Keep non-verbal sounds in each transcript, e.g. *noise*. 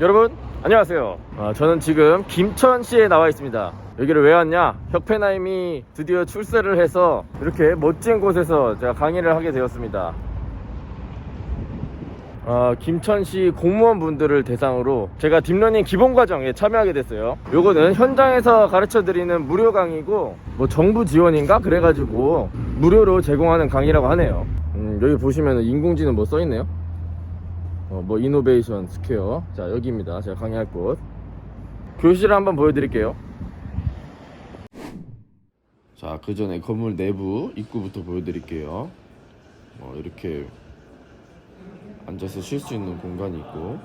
여러분 안녕하세요 아, 저는 지금 김천시에 나와 있습니다 여기를 왜 왔냐 혁페나임이 드디어 출세를 해서 이렇게 멋진 곳에서 제가 강의를 하게 되었습니다 아, 김천시 공무원분들을 대상으로 제가 딥러닝 기본 과정에 참여하게 됐어요. 요거는 현장에서 가르쳐 드리는 무료 강의고 뭐 정부 지원인가 그래가지고 무료로 제공하는 강의라고 하네요. 음, 여기 보시면 인공지능 뭐 써있네요. 어, 뭐 이노베이션 스퀘어 자 여기입니다. 제가 강의할 곳. 교실을 한번 보여드릴게요. 자, 그 전에 건물 내부 입구부터 보여드릴게요. 어, 이렇게 앉아서 쉴 수 있는 공간이 있고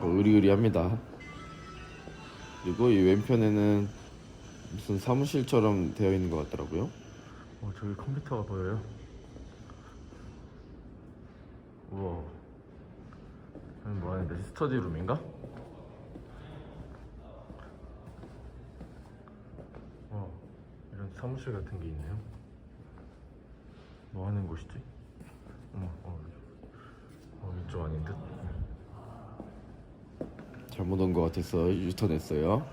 어, 의리의리합니다. 그리고 이 왼편에는 무슨 사무실처럼 되어 있는 것 같더라고요. 어, 저기 컴퓨터가 보여요. 우와. 여기 뭐 하는데 스터디 룸인가? 어, 이런 사무실 같은 게 있네요. 뭐 하는 곳이지? 어머, 어, 어, 이쪽 아닌 듯? 잘못 온 것 같아서 유턴했어요.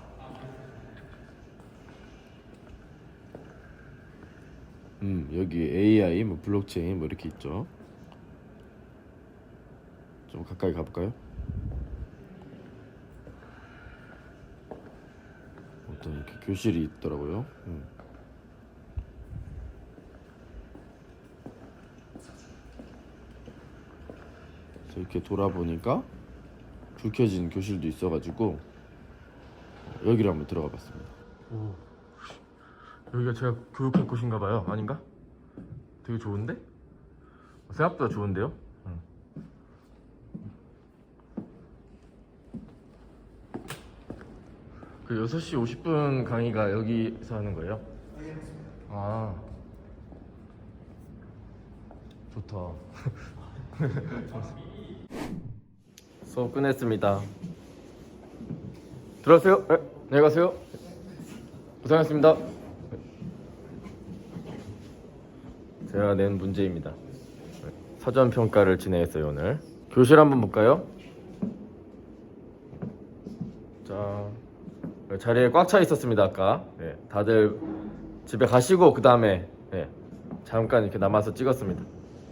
음, 여기 AI, 뭐 블록체인 뭐 이렇게 있죠. 좀 가까이 가볼까요? 어떤 이렇게 교실이 있더라고요. 음. 이렇게 돌아보니까 불 켜진 교실도 있어가지고 여기를 한번 들어가 봤습니다. 오, 여기가 제가 교육할 곳인가 봐요. 아닌가? 되게 좋은데? 생각보다 좋은데요? 그 6시 50분 강의가 여기서 하는 거예요? 아. 좋다. *laughs* 수업 끝냈습니다. 들어가세요. 네, 안녕히 가세요. 고생하셨습니다. 제가 낸 문제입니다. 사전 평가를 진행했어요 오늘. 교실 한번 볼까요? 자 자리에 꽉 차 있었습니다 아까. 네, 다들 집에 가시고 그 다음에 네, 잠깐 이렇게 남아서 찍었습니다.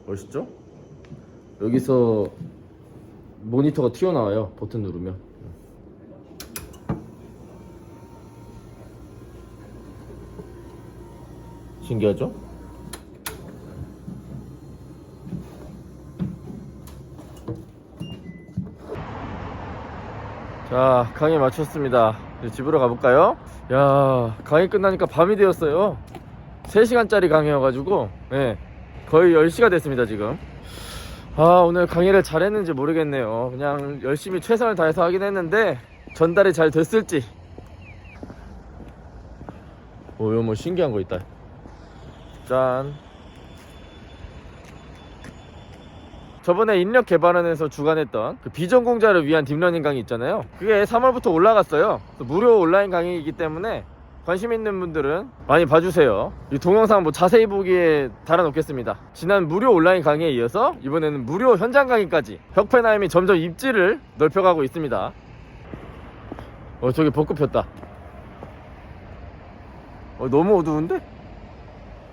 멋있죠? 여기서 모니터가 튀어나와요 버튼 누르면 신기하죠? 자 강의 마쳤습니다 이제 집으로 가볼까요? 야 강의 끝나니까 밤이 되었어요. 3시간짜리 강의여가지고 네, 거의 10시가 됐습니다 지금. 아 오늘 강의를 잘했는지 모르겠네요. 그냥 열심히 최선을 다해서 하긴 했는데 전달이 잘 됐을지. 오 이거 뭐 신기한 거 있다. 짠 저번에 인력 개발원에서 주관했던 그 비전공자를 위한 딥러닝 강의 있잖아요 그게 3월부터 올라갔어요 무료 온라인 강의이기 때문에 관심 있는 분들은 많이 봐주세요. 이 동영상 뭐 자세히 보기에 달아놓겠습니다. 지난 무료 온라인 강의에 이어서 이번에는 무료 현장 강의까지 혁페나임이 점점 입지를 넓혀가고 있습니다. 어 저기 벚꽃 폈다. 어 너무 어두운데?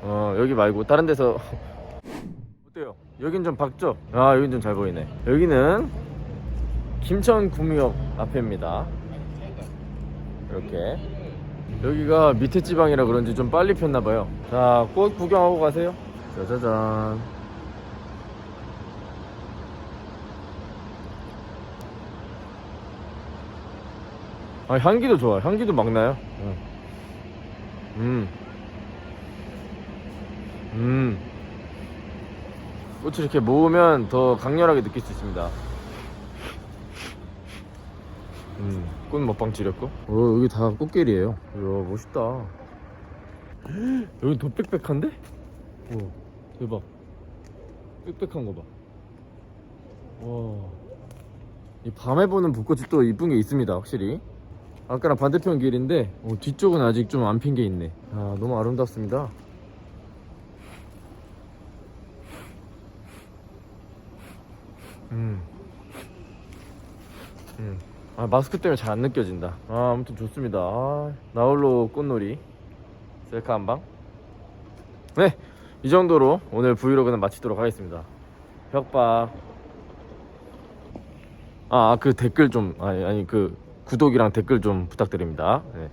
어 여기 말고 다른 데서? 여긴 좀 밝죠? 아 여긴 좀 잘 보이네. 여기는 김천구미역 앞에입니다. 이렇게 여기가 밑에 지방이라 그런지 좀 빨리 폈나봐요 자 꽃 구경하고 가세요 짜자잔 아 향기도 좋아 향기도 막 나요. 음. 꽃을 이렇게 모으면 더 강렬하게 느낄 수 있습니다 음, 꽃 먹방 지렸고. 어, 여기 다 꽃길이에요. 이야, 멋있다. 여기 더 빽빽한데? 와, 대박. 빽빽한 거 봐. 와. 이 밤에 보는 벚꽃이 또 이쁜 게 있습니다, 확실히. 아까랑 반대편 길인데, 어, 뒤쪽은 아직 좀 안 핀 게 있네. 아, 너무 아름답습니다. 음. 음. 아, 마스크 때문에 잘 안 느껴진다. 아, 아무튼 좋습니다. 아, 나홀로 꽃놀이 셀카 한 방. 네, 이 정도로 오늘 브이로그는 마치도록 하겠습니다. 협박. 아, 그 댓글 좀 아니 아니 그 구독이랑 댓글 좀 부탁드립니다. 네.